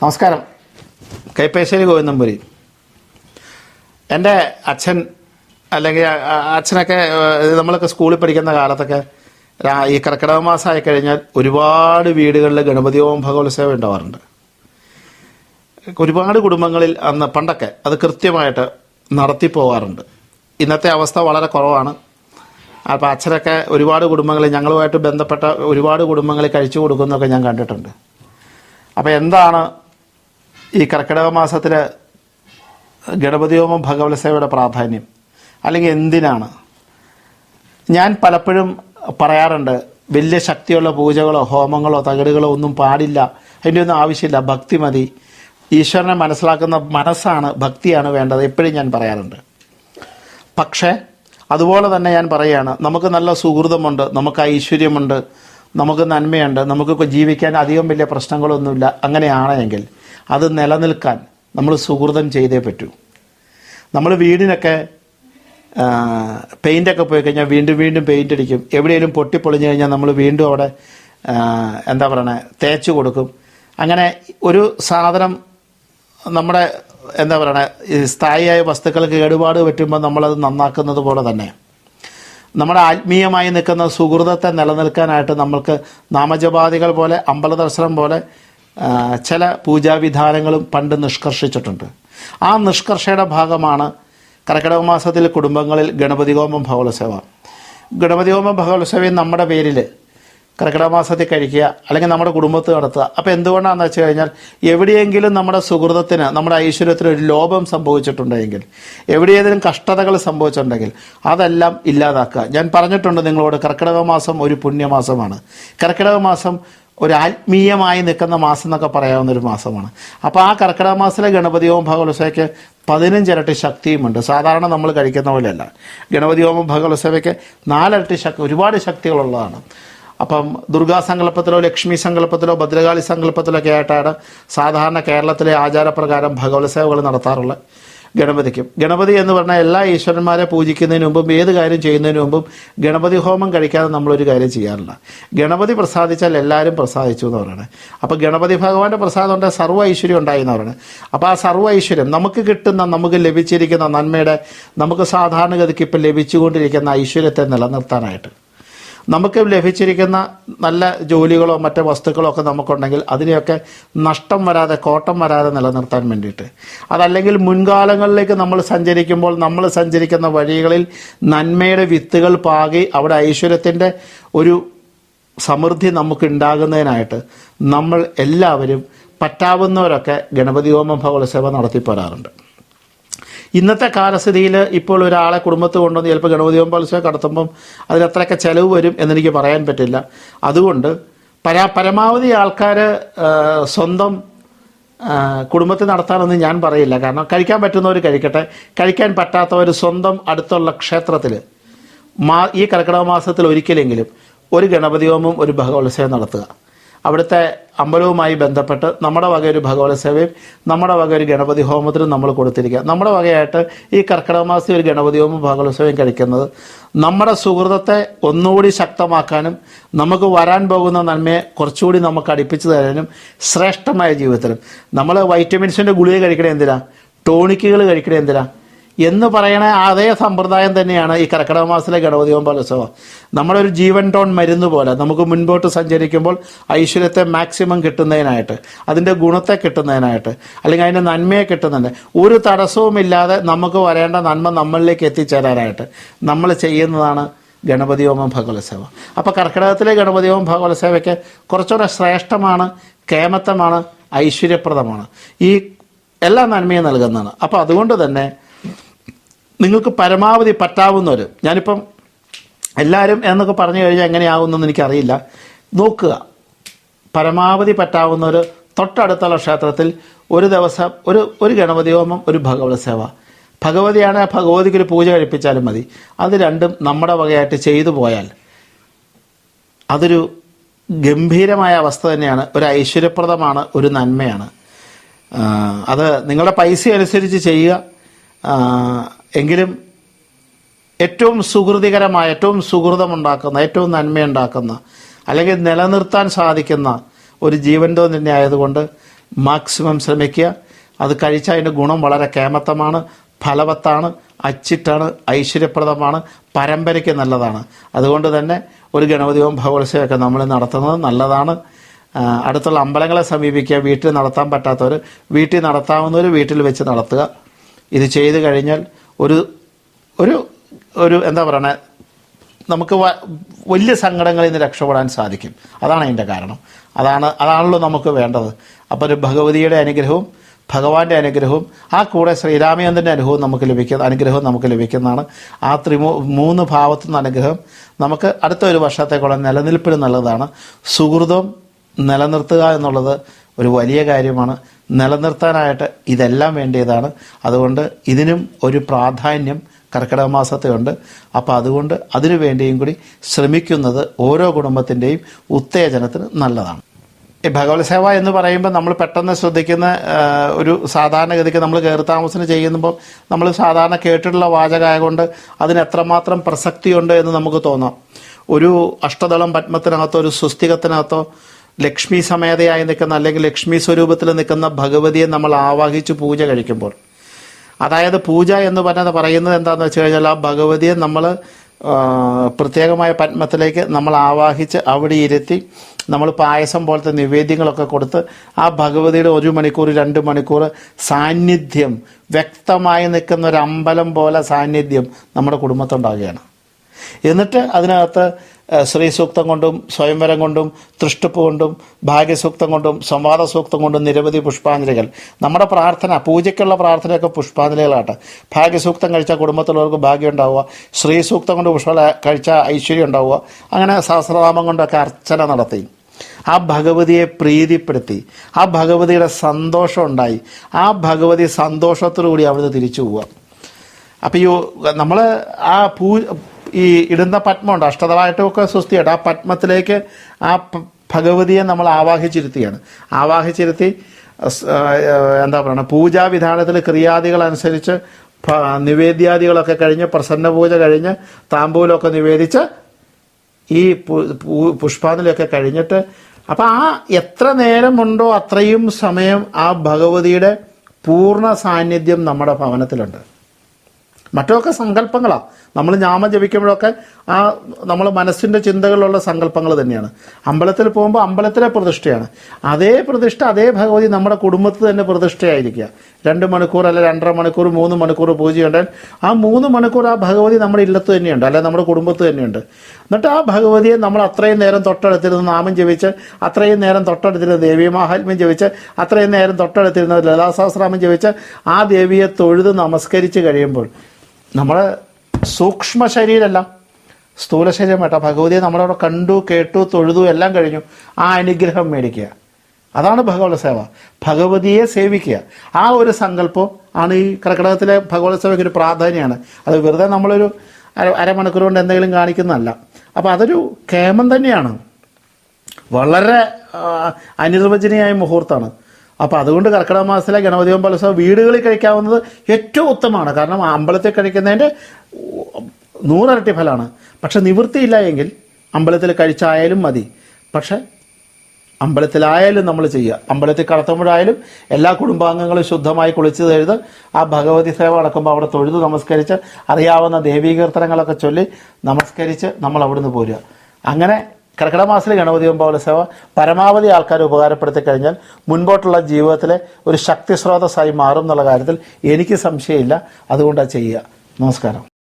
നമസ്കാരം. കൈപ്പേശ്ശേരി ഗോവിന്ദംപുരി. എന്റെ അച്ഛൻ അല്ലെങ്കിൽ അച്ഛനൊക്കെ നമ്മളൊക്കെ സ്കൂളിൽ പഠിക്കുന്ന കാലത്തൊക്കെ ഈ കർക്കിടക മാസമായി കഴിഞ്ഞാൽ ഒരുപാട് വീടുകളിൽ ഗണപതി ഓം ഭഗവത്സവം ഉണ്ടാവാറുണ്ട്. ഒരുപാട് കുടുംബങ്ങളിൽ അന്ന് പണ്ടൊക്കെ അത് കൃത്യമായിട്ട് നടത്തി പോകാറുണ്ട് ഇന്നത്തെ അവസ്ഥ വളരെ കുറവാണ്. അപ്പോൾ അച്ഛനൊക്കെ ഒരുപാട് കുടുംബങ്ങളിൽ ഞങ്ങളുമായിട്ട് ബന്ധപ്പെട്ട ഒരുപാട് കുടുംബങ്ങളിൽ കഴിച്ചു കൊടുക്കുന്നൊക്കെ ഞാൻ കണ്ടിട്ടുണ്ട്. അപ്പോൾ എന്താണ് ഈ കർക്കിടക മാസത്തിൽ ഗണപതി ഹോമം ഭഗവത് സേവയുടെ പ്രാധാന്യം. അല്ലെങ്കിൽ എന്തിനാണ്? ഞാൻ പലപ്പോഴും പറയാറുണ്ട് വലിയ ശക്തിയുള്ള പൂജകളോ ഹോമങ്ങളോ തകിടുകളോ ഒന്നും പാടില്ല. അതിന്റെ ഒന്നും ആവശ്യമില്ല. ഭക്തി മതി. ഈശ്വരനെ മനസ്സിലാക്കുന്ന മനസ്സാണ് ഭക്തിയാണ് വേണ്ടത്. എപ്പോഴും ഞാൻ പറയാറുണ്ട്. പക്ഷേ അതുപോലെ തന്നെ ഞാൻ പറയുകയാണ് നമുക്ക് നല്ല സുഹൃതമുണ്ട് നമുക്ക് ഐശ്വര്യമുണ്ട് നമുക്ക് നന്മയുണ്ട് നമുക്ക് ജീവിക്കാൻ അധികം വലിയ പ്രശ്നങ്ങളൊന്നുമില്ല. അങ്ങനെയാണെങ്കിൽ അത് നിലനിൽക്കാൻ നമ്മൾ സുഹൃതം ചെയ്തേ പറ്റൂ. നമ്മൾ വീടിനൊക്കെ പെയിന്റൊക്കെ പോയി കഴിഞ്ഞാൽ വീണ്ടും വീണ്ടും പെയിന്റ് അടിക്കും. എവിടെയെങ്കിലും പൊട്ടിപ്പൊളിഞ്ഞു കഴിഞ്ഞാൽ നമ്മൾ വീണ്ടും അവിടെ എന്താ പറയണേ തേച്ച് കൊടുക്കും. അങ്ങനെ ഒരു സാധനം നമ്മുടെ എന്താ പറയണേ സ്ഥായിയായ വസ്തുക്കൾക്ക് കേടുപാട് പറ്റുമ്പോൾ നമ്മളത് നന്നാക്കുന്നത് പോലെ തന്നെ. നമ്മുടെ ആത്മീയമായി നിൽക്കുന്ന സുഹൃതത്തെ നിലനിൽക്കാനായിട്ട് നമ്മൾക്ക് നാമജപാദികൾ പോലെ അമ്പല ദർശനം പോലെ ചില പൂജാവിധാനങ്ങളും പണ്ട് നിഷ്കർഷിച്ചിട്ടുണ്ട്. ആ നിഷ്കർഷയുടെ ഭാഗമാണ് കർക്കിടക മാസത്തിൽ കുടുംബങ്ങളിൽ ഗണപതി ഹോമം ഭഗവത്സവ ഗണപതി ഹോമം ഭഗവത്സവയും നമ്മുടെ പേരിൽ കർക്കിടക മാസത്തിൽ കഴിക്കുക അല്ലെങ്കിൽ നമ്മുടെ കുടുംബത്തിൽ നടത്തുക. അപ്പോൾ എന്തുകൊണ്ടാണെന്ന് വെച്ച് കഴിഞ്ഞാൽ എവിടെയെങ്കിലും നമ്മുടെ സുഹൃതത്തിന് നമ്മുടെ ഐശ്വര്യത്തിന് ഒരു ലോപം സംഭവിച്ചിട്ടുണ്ടെങ്കിൽ എവിടെയെങ്കിലും കഷ്ടതകൾ സംഭവിച്ചിട്ടുണ്ടെങ്കിൽ അതെല്ലാം ഇല്ലാതാക്കുക. ഞാൻ പറഞ്ഞിട്ടുണ്ട് നിങ്ങളോട് കർക്കിടക മാസം ഒരു പുണ്യമാസമാണ്. കർക്കിടക മാസം ഒരു ആത്മീയമായി നിൽക്കുന്ന മാസം എന്നൊക്കെ പറയാവുന്ന ഒരു മാസമാണ്. അപ്പോൾ ആ കർക്കിടക മാസത്തിലെ ഗണപതി ഹോമം ഭഗവത്സവയ്ക്ക് പതിനഞ്ചിരട്ടി ശക്തിയുമുണ്ട്. സാധാരണ നമ്മൾ കഴിക്കുന്ന പോലെയല്ല. ഗണപതി ഹോമം ഭഗവത്സവയ്ക്ക് നാലിരട്ടി ശക്തി ഒരുപാട് ശക്തികളുള്ളതാണ്. അപ്പം ദുർഗാ സങ്കല്പത്തിലോ ലക്ഷ്മി സങ്കല്പത്തിലോ ഭദ്രകാളി സങ്കല്പത്തിലൊക്കെ ആയിട്ടാണ് സാധാരണ കേരളത്തിലെ ആചാരപ്രകാരം ഭഗവത് സേവകൾ നടത്താറുള്ളത്. ഗണപതിക്കും. ഗണപതി എന്ന് പറഞ്ഞാൽ എല്ലാ ഈശ്വരന്മാരെ പൂജിക്കുന്നതിന് മുമ്പും ഏത് കാര്യം ചെയ്യുന്നതിന് മുമ്പും ഗണപതി ഹോമം കഴിക്കാതെ നമ്മളൊരു കാര്യം ചെയ്യാറില്ല. ഗണപതി പ്രസാദിച്ചാൽ എല്ലാവരും പ്രസാദിച്ചു എന്ന് പറയുന്നത് അപ്പോൾ ഗണപതി ഭഗവാന്റെ പ്രസാദം ഉണ്ട് സർവ ഐശ്വര്യം ഉണ്ടായി എന്ന് പറയുന്നത് അപ്പോൾ ആ സർവ ഐശ്വര്യം നമുക്ക് കിട്ടുന്ന നമുക്ക് ലഭിച്ചിരിക്കുന്ന നന്മയുടെ നമുക്ക് സാധാരണഗതിക്ക് ഇപ്പം ലഭിച്ചുകൊണ്ടിരിക്കുന്ന ഐശ്വര്യത്തെ നിലനിർത്താനായിട്ട്. നമുക്ക് ലഭിച്ചിരിക്കുന്ന നല്ല ജോലികളോ മറ്റു വസ്തുക്കളോ ഒക്കെ നമുക്കുണ്ടെങ്കിൽ അതിനെയൊക്കെ നഷ്ടം വരാതെ കോട്ടം വരാതെ നിലനിർത്താൻ വേണ്ടിയിട്ട്. അതല്ലെങ്കിൽ മുൻകാലങ്ങളിലേക്ക് നമ്മൾ സഞ്ചരിക്കുമ്പോൾ നമ്മൾ സഞ്ചരിക്കുന്ന വഴികളിൽ നന്മയുടെ വിത്തുകൾ പാകി അവിടെ ഐശ്വര്യത്തിന്റെ ഒരു സമൃദ്ധി നമുക്ക് ഉണ്ടാകുന്നതിനായിട്ട് നമ്മൾ എല്ലാവരും പറ്റാവുന്നവരൊക്കെ ഗണപതി ഹോമം ഭഗവത്സേവ നടത്തിപ്പോരാറുണ്ട്. ഇന്നത്തെ കാലസ്ഥിതിയിൽ ഇപ്പോൾ ഒരാളെ കുടുംബത്ത് കൊണ്ടുവന്ന് ചിലപ്പോൾ ഗണപതി ഹോമോത്സവം കടത്തുമ്പം അതിനത്രയൊക്കെ ചിലവ് വരും എന്നെനിക്ക് പറയാൻ പറ്റില്ല. അതുകൊണ്ട് പരാ പരമാവധി ആൾക്കാർ സ്വന്തം കുടുംബത്തിൽ നടത്താനൊന്നും ഞാൻ പറയില്ല. കാരണം കഴിക്കാൻ പറ്റുന്നവർ കഴിക്കട്ടെ. കഴിക്കാൻ പറ്റാത്തവർ സ്വന്തം അടുത്തുള്ള ക്ഷേത്രത്തിൽ മാ ഈ കർക്കിടക മാസത്തിൽ ഒരിക്കലെങ്കിലും ഒരു ഗണപതി ഹോമം ഒരു ഭഗവത്സവം നടത്തുക. അവിടുത്തെ അമ്പലവുമായി ബന്ധപ്പെട്ട് നമ്മുടെ വക ഒരു ഭഗവത് സേവയും നമ്മുടെ വക ഒരു ഗണപതി ഹോമത്തിനും നമ്മൾ കൊടുത്തിരിക്കുക. നമ്മുടെ വകയായിട്ട് ഈ കർക്കിടക മാസത്തിൽ ഒരു ഗണപതി ഹോമം ഭഗവത് സേവയും കഴിക്കുന്നത്. നമ്മുടെ സുഹൃതത്തെ ഒന്നുകൂടി ശക്തമാക്കാനും നമുക്ക് വരാൻ പോകുന്ന നന്മയെ കുറച്ചുകൂടി നമുക്ക് അടുപ്പിച്ചു തരാനും ശ്രേഷ്ഠമായ ജീവിതത്തിലും. നമ്മൾ വൈറ്റമിൻസിന്റെ ഗുളിക കഴിക്കണേ എന്തിനാ? ടോണിക്കുകൾ കഴിക്കണേ എന്തിനാ? എന്ന് പറയണ അതേ സമ്പ്രദായം തന്നെയാണ് ഈ കർക്കിടക മാസത്തിലെ ഗണപതി ഹോമോത്സവം നമ്മുടെ ഒരു ജീവൻ ടോൺ മരുന്ന് പോലെ നമുക്ക് മുൻപോട്ട് സഞ്ചരിക്കുമ്പോൾ ഐശ്വര്യത്തെ മാക്സിമം കിട്ടുന്നതിനായിട്ട് അതിന്റെ ഗുണത്തെ കിട്ടുന്നതിനായിട്ട് അല്ലെങ്കിൽ അതിന്റെ നന്മയെ കിട്ടുന്നുണ്ട് ഒരു തടസ്സവുമില്ലാതെ നമുക്ക് വരേണ്ട നന്മ നമ്മളിലേക്ക് എത്തിച്ചേരാനായിട്ട് നമ്മൾ ചെയ്യുന്നതാണ് ഗണപതി ഹോമം ഭഗവത്സേവ. അപ്പോൾ കർക്കിടകത്തിലെ ഗണപതി ഹോമം ഭഗവത്സേവയ്ക്ക് കുറച്ചുകൂടെ ശ്രേഷ്ഠമാണ് കേമത്തമാണ് ഐശ്വര്യപ്രദമാണ്. ഈ എല്ലാ നന്മയും നൽകുന്നതാണ്. അപ്പോൾ അതുകൊണ്ട് തന്നെ നിങ്ങൾക്ക് പരമാവധി പറ്റാവുന്നവർ ഞാനിപ്പം എല്ലാവരും എന്നൊക്കെ പറഞ്ഞു കഴിഞ്ഞാൽ എങ്ങനെയാകുമെന്നൊന്നും എനിക്കറിയില്ല. നോക്കുക. പരമാവധി പറ്റാവുന്നവർ തൊട്ടടുത്തുള്ള ക്ഷേത്രത്തിൽ ഒരു ദിവസം ഒരു ഒരു ഗണപതി ഹോമം ഒരു ഭഗവത് സേവ. ഭഗവതിയാണ് ഭഗവതിക്ക് ഒരു പൂജ കഴിപ്പിച്ചാലും മതി. അത് രണ്ടും നമ്മുടെ വകയായിട്ട് ചെയ്തു പോയാൽ അതൊരു ഗംഭീരമായ അവസ്ഥ തന്നെയാണ്. ഒരു ഐശ്വര്യപ്രദമാണ് ഒരു നന്മയാണ്. അത് നിങ്ങളുടെ പൈസ അനുസരിച്ച് ചെയ്യുക. എങ്കിലും ഏറ്റവും സുഹൃതികരമായ ഏറ്റവും സുഹൃതമുണ്ടാക്കുന്ന ഏറ്റവും നന്മയുണ്ടാക്കുന്ന അല്ലെങ്കിൽ നിലനിർത്താൻ സാധിക്കുന്ന ഒരു ജീവൻ തന്നെ ആയതുകൊണ്ട് മാക്സിമം ശ്രമിക്കുക. അത് കഴിച്ച അതിന്റെ ഗുണം വളരെ കേമത്തമാണ് ഫലവത്താണ് അച്ചിട്ടാണ് ഐശ്വര്യപ്രദമാണ് പരമ്പരയ്ക്ക് നല്ലതാണ്. അതുകൊണ്ട് തന്നെ ഒരു ഗണപതിയോ ഭഗവത്സവമൊക്കെ നമ്മൾ നടത്തുന്നത് നല്ലതാണ്. അടുത്തുള്ള അമ്പലങ്ങളെ സമീപിക്കുക വീട്ടിൽ നടത്താൻ പറ്റാത്തവർ വീട്ടിൽ നടത്താവുന്നവർ വീട്ടിൽ വെച്ച് നടത്തുക. ഇത് ചെയ്തു കഴിഞ്ഞാൽ ഒരു ഒരു ഒരു എന്താ പറയണേ? നമുക്ക് വലിയ സങ്കടങ്ങളിൽ നിന്ന് രക്ഷപ്പെടാൻ സാധിക്കും. അതാണ് അതിന്റെ കാരണം. അതാണ് അതാണല്ലോ നമുക്ക് വേണ്ടത്. അപ്പോൾ ഒരു ഭഗവതിയുടെ അനുഗ്രഹവും ഭഗവാന്റെ അനുഗ്രഹവും ആ കൂടെ ശ്രീരാമചന്ദ്രന്റെ അനുഭവം നമുക്ക് ലഭിക്കുന്ന അനുഗ്രഹവും നമുക്ക് ലഭിക്കുന്നതാണ്. ആ ത്രിമൂ മൂന്ന് ഭാവത്തുനിന്ന് അനുഗ്രഹം നമുക്ക് അടുത്ത ഒരു വർഷത്തേക്കുള്ള നിലനിൽപ്പിന് നല്ലതാണ്. സുഹൃതം നിലനിർത്തുക എന്നുള്ളത് ഒരു വലിയ കാര്യമാണ്. നിലനിർത്താനായിട്ട് ഇതെല്ലാം വേണ്ടിയതാണ്. അതുകൊണ്ട് ഇതിനും ഒരു പ്രാധാന്യം കർക്കിടക മാസത്തിലുണ്ട്. അപ്പോൾ അതുകൊണ്ട് അതിനു വേണ്ടിയും കൂടി ശ്രമിക്കുന്നത് ഓരോ കുടുംബത്തിന്റെയും ഉത്തേജനത്തിന് നല്ലതാണ്. ഈ ഭഗവത് സേവ എന്ന് പറയുമ്പോൾ നമ്മൾ പെട്ടെന്ന് ശ്രദ്ധിക്കുന്ന ഒരു സാധാരണഗതിക്ക് നമ്മൾ കയറി താമസം ചെയ്യുമ്പോൾ നമ്മൾ സാധാരണ കേട്ടിട്ടുള്ള വാചകമായ കൊണ്ട് അതിന് എത്രമാത്രം പ്രസക്തിയുണ്ട് എന്ന് നമുക്ക് തോന്നാം. ഒരു അഷ്ടദളം പത്മത്തിനകത്തോ ഒരു സുസ്ഥികത്തിനകത്തോ ലക്ഷ്മി സമേതയായി നിൽക്കുന്ന അല്ലെങ്കിൽ ലക്ഷ്മി സ്വരൂപത്തിൽ നിൽക്കുന്ന ഭഗവതിയെ നമ്മൾ ആവാഹിച്ച് പൂജ കഴിക്കുമ്പോൾ. അതായത് പൂജ എന്ന് പറഞ്ഞത് പറയുന്നത് എന്താണെന്ന് വെച്ച് കഴിഞ്ഞാൽ ആ ഭഗവതിയെ നമ്മൾ പ്രത്യേകമായ പത്മത്തിലേക്ക് നമ്മൾ ആവാഹിച്ച് അവിടെ ഇരുത്തി നമ്മൾ പായസം പോലത്തെ നിവേദ്യങ്ങളൊക്കെ കൊടുത്ത് ആ ഭഗവതിയുടെ ഒരു മണിക്കൂർ രണ്ട് മണിക്കൂർ സാന്നിധ്യം വ്യക്തമായി നിൽക്കുന്ന ഒരു അമ്പലം പോലെ സാന്നിധ്യം നമ്മുടെ കുടുംബത്തുണ്ടാകുകയാണ്. എന്നിട്ട് അതിനകത്ത് ഏഹ്, ശ്രീ സൂക്തം കൊണ്ടും സ്വയംവരം കൊണ്ടും തൃഷ്ടിപ്പ് കൊണ്ടും ഭാഗ്യസൂക്തം കൊണ്ടും സംവാദ സൂക്തം കൊണ്ടും നിരവധി പുഷ്പാഞ്ജലികൾ. നമ്മുടെ പ്രാർത്ഥന പൂജയ്ക്കുള്ള പ്രാർത്ഥനയൊക്കെ പുഷ്പാഞ്ജലികളാണ് ഭാഗ്യസൂക്തം കഴിച്ചാൽ കുടുംബത്തിലുള്ളവർക്ക് ഭാഗ്യം ഉണ്ടാവുക. ശ്രീ സൂക്തം കൊണ്ട് പുഷ്പ കഴിച്ചാൽ ഐശ്വര്യം ഉണ്ടാവുക. അങ്ങനെ സഹസ്രനാമം കൊണ്ടൊക്കെ അർച്ചന നടത്തി. ആ ഭഗവതിയെ പ്രീതിപ്പെടുത്തി. ആ ഭഗവതിയുടെ സന്തോഷം ഉണ്ടായി. ആ ഭഗവതി സന്തോഷത്തോടു കൂടി അവിടുന്ന് തിരിച്ചു പോവുക. അപ്പോൾ ഈ നമ്മൾ ആ പൂ ഈ ഇടുന്ന പത്മമുണ്ട് അഷ്ടതമായിട്ടൊക്കെ സുസ്ഥിയായിട്ട് ആ പത്മത്തിലേക്ക് ആ ഭഗവതിയെ നമ്മൾ ആവാഹിച്ചിരുത്തിയാണ്. ആവാഹിച്ചിരുത്തി എന്താ പറയുക പൂജാവിധാനത്തിൽ ഭ- നിവേദ്യാദികളൊക്കെ കഴിഞ്ഞ് പ്രസന്ന പൂജ കഴിഞ്ഞ് താമ്പൂലമൊക്കെ നിവേദിച്ച് ഈ പുഷ്പാഞ്ജലിയൊക്കെ കഴിഞ്ഞിട്ട് അപ്പം ആ എത്ര നേരമുണ്ടോ അത്രയും സമയം ആ ഭഗവതിയുടെ പൂർണ സാന്നിധ്യം നമ്മുടെ ഭവനത്തിലുണ്ട്. മറ്റൊക്കെ സങ്കല്പങ്ങളാണ് നമ്മൾ ഞാമം ജപിക്കുമ്പോഴൊക്കെ ആ നമ്മൾ മനസ്സിന്റെ ചിന്തകളിലുള്ള സങ്കല്പങ്ങൾ തന്നെയാണ്. അമ്പലത്തിൽ പോകുമ്പോൾ അമ്പലത്തിലെ പ്രതിഷ്ഠയാണ്. അതേ പ്രതിഷ്ഠ അതേ ഭഗവതി നമ്മുടെ കുടുംബത്തിൽ തന്നെ പ്രതിഷ്ഠയായിരിക്കുക. രണ്ട് മണിക്കൂർ അല്ലെ രണ്ടര മണിക്കൂർ മൂന്ന് മണിക്കൂർ പൂജയുണ്ടെങ്കിൽ ആ മൂന്ന് മണിക്കൂർ ആ ഭഗവതി നമ്മുടെ ഇല്ലത്ത് തന്നെയുണ്ട്. അല്ലെ നമ്മുടെ കുടുംബത്ത് തന്നെയുണ്ട്. എന്നിട്ട് ആ ഭഗവതിയെ നമ്മൾ അത്രയും നേരം തൊട്ടടുത്തിരുന്ന് നാമം ജപിച്ച് അത്രയും നേരം തൊട്ടടുത്തിരുന്ന് ദേവി മാഹാത്മ്യം ജപിച്ച് അത്രയും നേരം തൊട്ടടുത്തിരുന്ന് ലളിതാസഹസ്രാമം ജപിച്ച് ആ ദേവിയെ തൊഴുത് നമസ്കരിച്ച് കഴിയുമ്പോൾ നമ്മൾ സൂക്ഷ്മ ശരീരമല്ല സ്ഥൂല ശരീരം വേണ്ട ഭഗവതിയെ നമ്മളവിടെ കണ്ടു കേട്ടു തൊഴുതു എല്ലാം കഴിഞ്ഞു. ആ അനുഗ്രഹം മേടിക്കുക. അതാണ് ഭഗവത് സേവ. ഭഗവതിയെ സേവിക്കുക. ആ ഒരു സങ്കല്പം ആണ് ഈ കർക്കിടകത്തിലെ ഭഗവത് സേവയ്ക്ക് ഒരു പ്രാധാന്യമാണ്. അത് വെറുതെ നമ്മളൊരു അര അരമണിക്കൂർ കൊണ്ട് എന്തെങ്കിലും കാണിക്കുന്നതല്ല. അപ്പോൾ അതൊരു കേമം തന്നെയാണ്. വളരെ അനിർവചനീയമായ മുഹൂർത്തമാണ്. അപ്പോൾ അതുകൊണ്ട് കർക്കിടക മാസത്തിലെ ഗണപതി പലസ വീടുകളിൽ കഴിക്കാവുന്നത് ഏറ്റവും ഉത്തമമാണ്. കാരണം അമ്പലത്തിൽ കഴിക്കുന്നതിന്റെ നൂറരട്ടി ഫലമാണ്. പക്ഷെ നിവൃത്തിയില്ല എങ്കിൽ അമ്പലത്തിൽ കഴിച്ചായാലും മതി. പക്ഷെ അമ്പലത്തിലായാലും നമ്മൾ ചെയ്യുക. അമ്പലത്തിൽ കടത്തുമ്പോഴായാലും എല്ലാ കുടുംബാംഗങ്ങളും ശുദ്ധമായി കുളിച്ച് തൊഴുത് ആ ഭഗവതി സേവ നടക്കുമ്പോൾ അവിടെ തൊഴുത് നമസ്കരിച്ച് അറിയാവുന്ന ദേവീകീർത്തനങ്ങളൊക്കെ ചൊല്ലി നമസ്കരിച്ച് നമ്മൾ അവിടുന്ന് പോരുക. അങ്ങനെ കർക്കിടമാസത്തിൽ ഗണപതി പോലെ സേവ പരമാവധി ആൾക്കാരെ ഉപകാരപ്പെടുത്തി കഴിഞ്ഞാൽ മുൻപോട്ടുള്ള ജീവിതത്തിലെ ഒരു ശക്തി സ്രോതസ്സായി മാറും എന്നുള്ള കാര്യത്തിൽ എനിക്ക് സംശയമില്ല. അതുകൊണ്ടാണ് ചെയ്യുക. നമസ്കാരം.